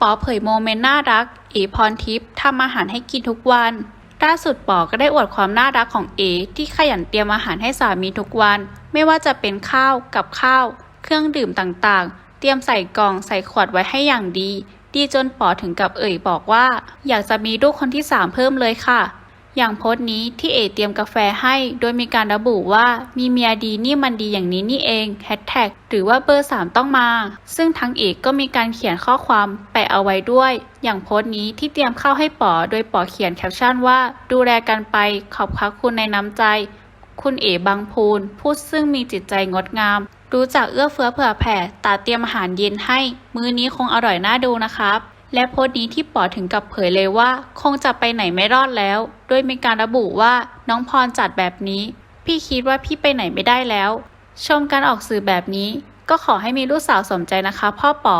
ป๋อเผยโมเมนต์น่ารัก เอพรทิพย์ทำอาหารให้กินทุกวัน ล่าสุดป๋อก็ได้อวดความน่ารักของเอ ที่ขยันเตรียมอาหารให้สามีทุกวัน ไม่ว่าจะเป็นข้าวกับข้าว เครื่องดื่มต่างๆ เตรียมใส่กล่องใส่ขวดไว้ให้อย่างดี ดีจนป๋อถึงกับเอ่ยบอกว่า อยากจะมีลูกคนที่สามเพิ่มเลยค่ะ อย่างโพสต์นี้ที่เอเตรียมกาแฟให้ โดยมีการระบุว่ามีเมียดีนี่มันดีอย่างนี้นี่เองแฮชแท็กหรือว่าเบอร์ 3 ต้องมา ซึ่งทั้งเอกก็มีการเขียนข้อความแปะเอาไว้ด้วย อย่างโพสต์นี้ที่เตรียมเข้าให้ป๋อโดยป๋อเขียนแคปชั่นว่าดูแลกันไปขอบพระคุณในน้ำใจ คุณเอ๋บางพูนพูดซึ่งมีจิตใจงดงาม รู้จักเอื้อเฟื้อเผื่อแผ่ตาเตรียมอาหารเย็นให้ มื้อนี้คงอร่อยน่าดูนะครับ และโพสต์นี้ที่ป๋อถึงกับเผยเลยว่า คงจะไปไหนไม่รอดแล้ว โดยมีการระบุว่าน้องพรจัดแบบนี้ พี่คิดว่าพี่ไปไหนไม่ได้แล้ว ชมการออกสื่อแบบนี้ ก็ขอให้มีลูกสาวสมใจนะคะ พ่อป๋อ